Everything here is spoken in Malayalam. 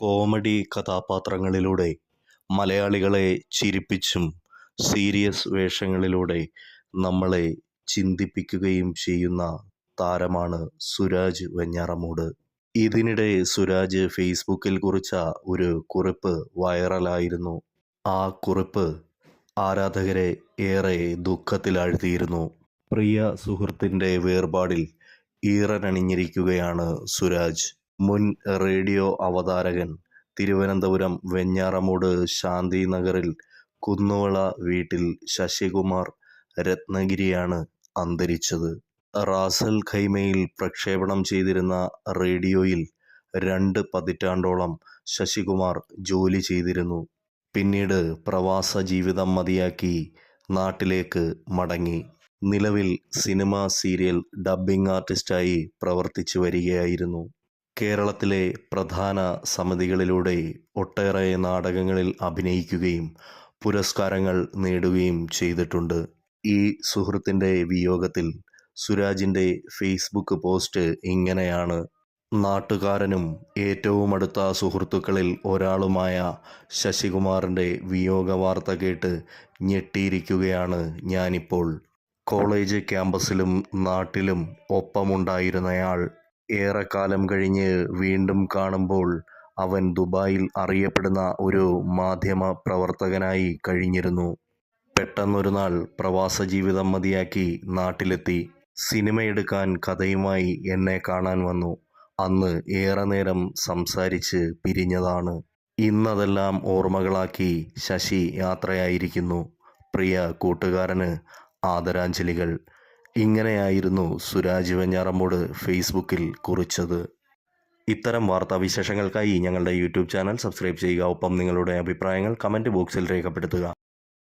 കോമഡി കഥാപാത്രങ്ങളിലൂടെ മലയാളികളെ ചിരിപ്പിച്ചും സീരിയസ് വേഷങ്ങളിലൂടെ നമ്മളെ ചിന്തിപ്പിക്കുകയും ചെയ്യുന്ന താരമാണ് സുരാജ് വെഞ്ഞാറമൂട്. ഇതിനിടെ സുരാജ് ഫേസ്ബുക്കിൽ കുറിച്ച ഒരു കുറിപ്പ് വൈറലായിരുന്നു. ആ കുറിപ്പ് ആരാധകരെ ഏറെ ദുഃഖത്തിലാഴ്ത്തിയിരുന്നു. പ്രിയ സുഹൃത്തിന്റെ വേർപാടിൽ ഈറനണിഞ്ഞിരിക്കുകയാണ് സുരാജ്. മുൻ റേഡിയോ അവതാരകൻ തിരുവനന്തപുരം വെഞ്ഞാറമൂട് ശാന്തി നഗറിൽ കുന്നുവള വീട്ടിൽ ശശികുമാർ രത്നഗിരിയാണ് അന്തരിച്ചത്. റാസൽ ഖൈമയിൽ പ്രക്ഷേപണം ചെയ്തിരുന്ന റേഡിയോയിൽ രണ്ട് പതിറ്റാണ്ടോളം ശശികുമാർ ജോലി ചെയ്തിരുന്നു. പിന്നീട് പ്രവാസ ജീവിതം മതിയാക്കി നാട്ടിലേക്ക് മടങ്ങി. നിലവിൽ സിനിമ സീരിയൽ ഡബ്ബിംഗ് ആർട്ടിസ്റ്റായി പ്രവർത്തിച്ചു വരികയായിരുന്നു. കേരളത്തിലെ പ്രധാന സമിതികളിലൂടെ ഒട്ടേറെ നാടകങ്ങളിൽ അഭിനയിക്കുകയും പുരസ്കാരങ്ങൾ നേടുകയും ചെയ്തിട്ടുണ്ട്. ഈ സുഹൃത്തിന്റെ വിയോഗത്തിൽ സുരാജിന്റെ ഫേസ്ബുക്ക് പോസ്റ്റ് ഇങ്ങനെയാണ്. നാട്ടുകാരനും ഏറ്റവും അടുത്ത സുഹൃത്തുക്കളിൽ ഒരാളുമായ ശശികുമാറിന്റെ വിയോഗ വാർത്ത കേട്ട് ഞെട്ടിയിരിക്കുകയാണ് ഞാനിപ്പോൾ. കോളേജ് ക്യാമ്പസിലും നാട്ടിലും ഒപ്പമുണ്ടായിരുന്നയാൾ ഏറെക്കാലം കഴിഞ്ഞ് വീണ്ടും കാണുമ്പോൾ അവൻ ദുബായിൽ അറിയപ്പെടുന്ന ഒരു മാധ്യമ പ്രവർത്തകനായി കഴിഞ്ഞിരുന്നു. പെട്ടെന്നൊരു നാൾ പ്രവാസ ജീവിതം മതിയാക്കി നാട്ടിലെത്തി. സിനിമയെടുക്കാൻ കഥയുമായി എന്നെ കാണാൻ വന്നു. അന്ന് ഏറെ നേരം സംസാരിച്ച് പിരിഞ്ഞതാണ്. ഇന്നതെല്ലാം ഓർമ്മകളാക്കി ശശി യാത്രയായിരിക്കുന്നു. പ്രിയ കൂട്ടുകാരന് ആദരാഞ്ജലികൾ. ഇങ്ങനെയായിരുന്നു സുരാജ് വെഞ്ഞാറമ്മൂട് ഫേസ്ബുക്കിൽ കുറിച്ചത്. ഇത്തരം വാർത്താവിശേഷങ്ങൾക്കായി ഞങ്ങളുടെ യൂട്യൂബ് ചാനൽ സബ്സ്ക്രൈബ് ചെയ്യുക. ഒപ്പം നിങ്ങളുടെ അഭിപ്രായങ്ങൾ കമന്റ് ബോക്സിൽ രേഖപ്പെടുത്തുക.